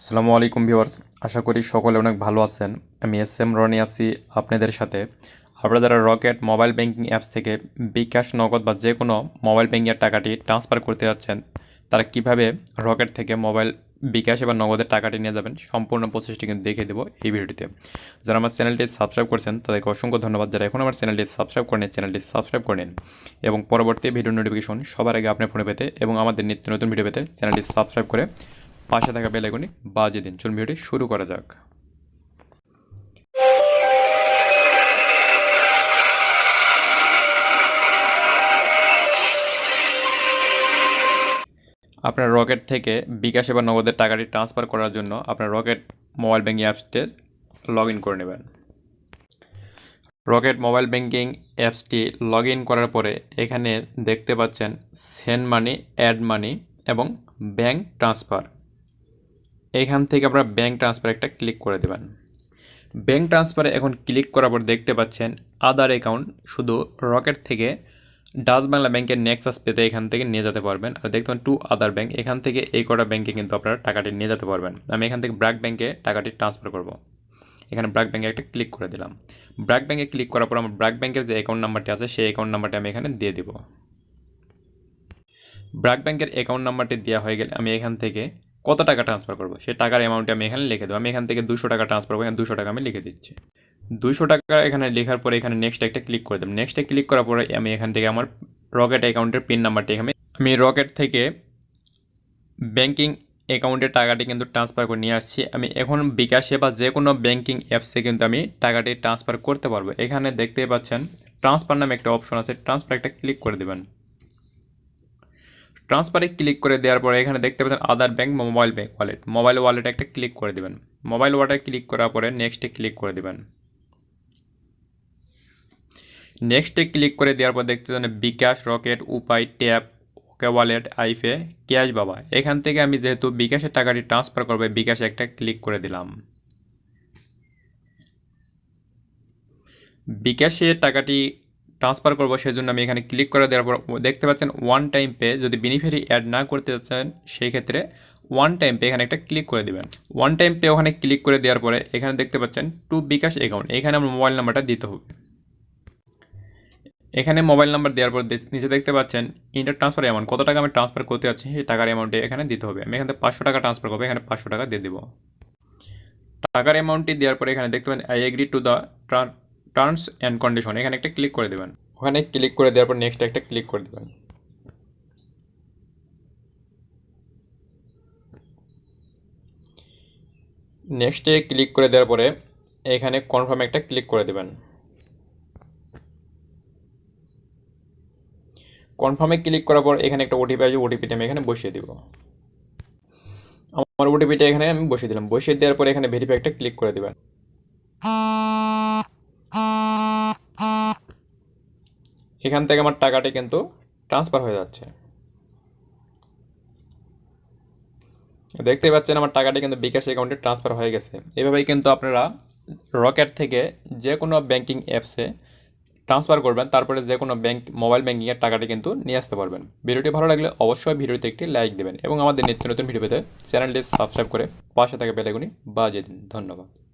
আসসালামু আলাইকুম ভিউয়ার্স, আশা করি সকলে অনেক ভালো আছেন। আমি এস এম রনি আছি আপনাদের সাথে। আপনারা যারা রকেট মোবাইল ব্যাংকিং অ্যাপস থেকে বিকাশ নগদ বা যে কোনো মোবাইল ব্যাংকের টাকাটি ট্রান্সফার করতে যাচ্ছেন, তারা কীভাবে রকেট থেকে মোবাইল বিকাশ বা নগদের টাকাটি নিয়ে যাবেন সম্পূর্ণ প্রসেসটি কিন্তু দেখিয়ে দেবো এই ভিডিওটিতে। যারা আমার চ্যানেলটি সাবস্ক্রাইব করছেন, তাদেরকে অসংখ্য ধন্যবাদ। যারা এখন আমার চ্যানেলটি সাবস্ক্রাইব করেন চ্যানেলটি সাবস্ক্রাইব করে নিন এবং পরবর্তী ভিডিও নোটিফিকেশন সবার আগে আপনার ফোনে পেতে এবং আমাদের নিত্য নতুন ভিডিও পেতে চ্যানেলটি সাবস্ক্রাইব করে পাশে থাকা বেল আইকনটি বাজিয়ে দিন। চলুন ভিডিওটি শুরু করা যাক। আপনার রকেট থেকে বিকাশে বা নগদের টাকাটি ট্রান্সফার করার জন্য আপনার রকেট মোবাইল ব্যাঙ্কিং অ্যাপসটি লগ ইন করে নেবেন। রকেট মোবাইল ব্যাঙ্কিং অ্যাপসটি লগ ইন করার পরে এখানে দেখতে পাচ্ছেন সেন্ড মানি, অ্যাড মানি এবং ব্যাঙ্ক ট্রান্সফার। এখান থেকে আপনারা ব্যাঙ্ক ট্রান্সফার একটা ক্লিক করে দেবেন। ব্যাঙ্ক ট্রান্সফারে এখন ক্লিক করার পর দেখতে পাচ্ছেন আদার অ্যাকাউন্ট শুধু রকেট থেকে ডাচ বাংলা ব্যাংকের নেক্সাস পেতে এখান থেকে নিয়ে যেতে পারবেন। আর দেখতে পান টু আদার ব্যাঙ্ক এখান থেকে এই কটা ব্যাঙ্কে কিন্তু আপনারা টাকাটি নিয়ে যেতে পারবেন। আমি এখান থেকে ব্র্যাক ব্যাঙ্কে টাকাটি ট্রান্সফার করব। এখানে ব্র্যাক ব্যাঙ্কে একটা ক্লিক করে দিলাম। ব্র্যাক ব্যাঙ্কে ক্লিক করার পর আমার ব্র্যাক ব্যাঙ্কের যে অ্যাকাউন্ট নাম্বারটি আছে, সেই অ্যাকাউন্ট নাম্বারটি আমি এখানে দিয়ে দিব। ব্র্যাক ব্যাঙ্কের অ্যাকাউন্ট নাম্বারটি দেওয়া হয়ে গেলে আমি এখান থেকে কত টাকা ট্রান্সফার করব? সেই টাকার অ্যামাউন্টটি আমি এখানে লিখে দেবো। আমি এখান থেকে দুশো টাকা ট্রান্সফার করব দুশো টাকা আমি লিখে দিচ্ছি। দুশো টাকা এখানে লেখার পরে এখানে নেক্সট একটা ক্লিক করে দেবো। নেক্সটে ক্লিক করার পরে আমি এখান থেকে আমার রকেট অ্যাকাউন্টের পিন নাম্বারটি এখানে আমি রকেট থেকে ব্যাংকিং অ্যাকাউন্টের টাকাটি কিন্তু ট্রান্সফার করে নিয়ে আসছি। আমি এখন বিকাশে বা যে কোনো ব্যাংকিং অ্যাপসে কিন্তু আমি টাকাটি ট্রান্সফার করতে পারব। এখানে দেখতেই পাচ্ছেন ট্রান্সফার নামে একটা অপশন আছে। ট্রান্সফার একটা ক্লিক করে দেবেন। ট্রান্সফারে ক্লিক করে দেওয়ার পরে এখানে দেখতে পাচ্ছেন other bank mobile bank wallet mobile ওয়ালেটে একটা ক্লিক করে দেবেন। মোবাইল ওয়ালেটে ক্লিক করার পরে নেক্সটে ক্লিক করে দেবেন। নেক্সটে ক্লিক করে দেওয়ার পর দেখতে পাচ্ছেন bKash Rocket Upay Tap OK wallet iPay cash বাবা। এখান থেকে আমি যেহেতু বিকাশের টাকাটি ট্রান্সফার করবে বিকাশে একটা ক্লিক করে দিলাম। বিকাশে টাকাটি ট্রান্সফার করব সেই জন্য আমি এখানে ক্লিক করে দেওয়ার পর দেখতে পাচ্ছেন ওয়ান টাইম পে যদি বেনিফিয়ারি অ্যাড না করতে চাচ্ছেন সেই ক্ষেত্রে ওয়ান টাইম পে এখানে একটা ক্লিক করে দেবেন। ওয়ান টাইম পে ওখানে ক্লিক করে দেওয়ার পরে এখানে দেখতে পাচ্ছেন টু বিকাশ অ্যাকাউন্ট এখানে আমার মোবাইল নাম্বারটা দিতে হবে। এখানে মোবাইল নাম্বার দেওয়ার পর নিচে দেখতে পাচ্ছেন ইন্টার ট্রান্সফার অ্যামাউন্ট কত টাকা আমি ট্রান্সফার করতে যাচ্ছি, সেই টাকার অ্যামাউন্টে এখানে দিতে হবে। আমি এখানে পাঁচশো টাকা ট্রান্সফার করব, এখানে পাঁচশো টাকা দিয়ে দেবো। টাকার অ্যামাউন্টটি দেওয়ার পরে এখানে দেখতে পাচ্ছেন I agree to the terms and condition এখানে একটা ক্লিক করে দেবেন। ওখানে ক্লিক করে দেওয়ার পর নেক্সট একটা ক্লিক করে দেবেন। নেক্সটে ক্লিক করে দেওয়ার পরে এখানে কনফার্ম একটা ক্লিক করে দেবেন। কনফার্মে ক্লিক করার পর এখানে একটা ওটিপি আছে ওটিপিটা আমি এখানে বসিয়ে দিব। আমার ওটিপিটা এখানে আমি বসিয়ে দিলাম। বসিয়ে দেওয়ার পরে এখানে ভেরিফাই একটা ক্লিক করে দেবেন। এখান থেকে আমার টাকাটি কিন্তু ট্রান্সফার হয়ে যাচ্ছে। দেখতেই পাচ্ছেন আমার টাকাটি কিন্তু বিকাশ অ্যাকাউন্টে ট্রান্সফার হয়ে গেছে। এভাবেই কিন্তু আপনারা রকেট থেকে যে কোনো ব্যাংকিং অ্যাপসে ট্রান্সফার করবেন, তারপরে যে কোনো ব্যাংক মোবাইল ব্যাঙ্কিংয়ের টাকাটি কিন্তু নিয়ে আসতে পারবেন। ভিডিওটি ভালো লাগলে অবশ্যই ভিডিওতে একটি লাইক দেবেন এবং আমাদের নিত্য নতুন ভিডিও পেতে চ্যানেলটি সাবস্ক্রাইব করে পাশে থাকা বেলাগুনি বাজিয়ে দিন। ধন্যবাদ।